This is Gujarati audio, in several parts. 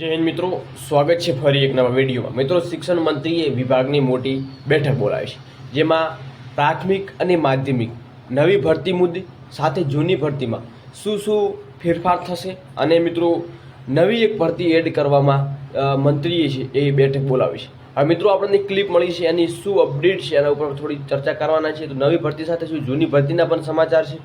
જય મિત્રો, સ્વાગત છે ફરી એક નવા વિડીયોમાં. મિત્રો, શિક્ષણ મંત્રીએ વિભાગની મોટી બેઠક બોલાવી છે, જેમાં પ્રાથમિક અને માધ્યમિક નવી ભરતી મુદ્દે સાથે જૂની ભરતીમાં શું શું ફેરફાર થશે અને મિત્રો, નવી એક ભરતી એડ કરવામાં મંત્રીએ છે એ બેઠક બોલાવી છે. હવે મિત્રો, આપણને ક્લિપ મળી છે, એની શું અપડેટ છે, એના ઉપર થોડી ચર્ચા કરવાના છે. તો નવી ભરતી સાથે શું, જૂની ભરતીના પણ સમાચાર છે.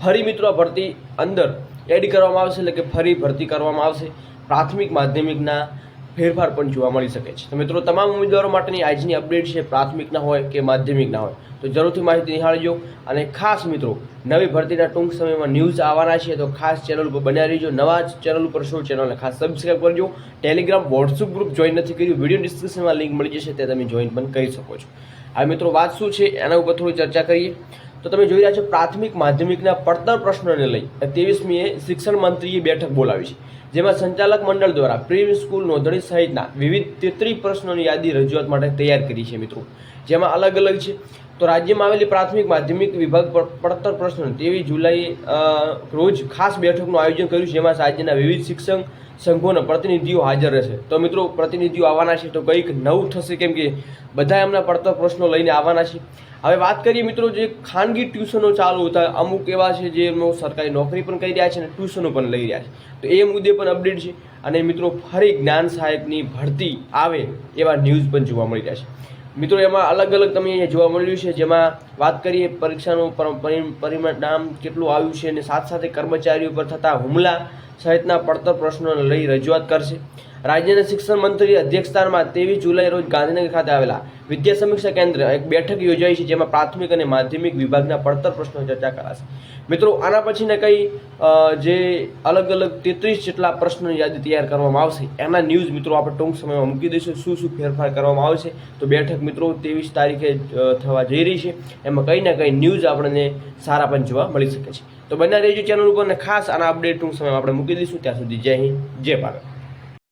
ફરી મિત્રો, આ ભરતી અંદર એડ કરવામાં આવશે, એટલે કે ફરી ભરતી કરવામાં આવશે. પ્રાથમિક માધ્યમિકના ફેરફાર પણ જોવા મળી શકે છે. તો મિત્રો, તમામ ઉમેદવારો માટેની આજની અપડેટ છે, પ્રાથમિકના હોય કે માધ્યમિકના હોય. તો જરૂરથી માહિતી નિહાળજો અને ખાસ મિત્રો, નવી ભરતીના ટૂંક સમયમાં ન્યૂઝ આવવાના છે, તો ખાસ ચેનલ ઉપર બન્યા રહીજો, નવા ચેનલ ઉપર શો ચેનલને ખાસ સબસ્ક્રાઈબ કરજો. ટેલિગ્રામ વોટ્સઅપ ગ્રુપ જોઈન નથી કર્યું વીડિયો ડિસ્ક્રિપ્શનમાં લિંક મળી જશે તે તમે જોઈન પણ કરી શકો છો. હવે મિત્રો, વાત શું છે, એના ઉપર થોડી ચર્ચા કરીએ. તો તમે જોઈ રહ્યા છો, પ્રાથમિક માધ્યમિકના પડતર પ્રશ્નોને લઈ ત્રેવીસમીએ શિક્ષણ મંત્રીએ બેઠક બોલાવી છે. જેમાં સંચાલક મંડળ દ્વારા પ્રી સ્કૂલ નોંધણી સહિતના વિવિધ તેત્રીસ પ્રશ્નોની યાદી રજૂઆત માટે તૈયાર કરી છે મિત્રો. જેમાં અલગ અલગ છે. તો રાજ્યમાં આવેલી પ્રાથમિક માધ્યમિક વિભાગ પર પડતર પ્રશ્નો તેવી જુલાઈ રોજ ખાસ બેઠકનું આયોજન કર્યું છે. જેમાં રાજ્યના વિવિધ શિક્ષણ સંઘોના પ્રતિનિધિઓ હાજર રહેશે. તો મિત્રો, પ્રતિનિધિઓ આવવાના છે તો કંઈક નવું થશે કેમ કે બધા એમના પડતર પ્રશ્નો લઈને આવવાના છે. હવે વાત કરીએ મિત્રો, જે ખાનગી ટ્યુશનો ચાલુ હતા, અમુક એવા છે જે સરકારી નોકરી પણ કરી રહ્યા છે અને ટ્યુશનો પણ લઈ રહ્યા છે. તો એ મુદ્દે પણ અપડેટ છે. અને મિત્રો, ફરી જ્ઞાન સહાયકની ભરતી આવે એવા ન્યૂઝ પણ જોવા મળી રહ્યા છે. મિત્રો, એમાં અલગ અલગ તમે અહીંયા જોવા મળ્યું છે, જેમાં વાત કરીએ પરીક્ષાનું પર- પરી- પરિણામ કેટલું આવ્યું છે અને સાથે સાથે કર્મચારીઓ પર થતા હુમલા સહિતના પડતર પ્રશ્નોને લઈ રજૂઆત કરશે. રાજ્યના શિક્ષણ મંત્રી અધ્યક્ષસ્થાનમાં ત્રેવીસ જુલાઈ રોજ ગાંધીનગર ખાતે આવેલા વિદ્યા સમીક્ષા કેન્દ્ર એક બેઠક યોજાઈ છે જેમાં પ્રાથમિક અને માધ્યમિક વિભાગના પડતર પ્રશ્નો ચર્ચા કરાશે. મિત્રો, આના પછીના કઈ જે અલગ અલગ તેત્રીસ જેટલા પ્રશ્નોની યાદી તૈયાર કરવામાં આવશે, એના ન્યૂઝ મિત્રો આપણે ટૂંક સમયમાં મૂકી દઈશું. શું શું ફેરફાર કરવામાં આવશે? તો બેઠક મિત્રો ત્રેવીસ તારીખે થવા જઈ રહી છે. એમાં કંઈ ના કંઈ ન્યૂઝ આપણને સારા પણ જોવા મળી શકે છે. તો બંને રેડિયો ચેનલ ઉપર ખાસ આના અપડેટ ટૂંક સમયમાં આપણે મૂકી દઈશું. ત્યાં સુધી જય હિન્દ, જય ભારત.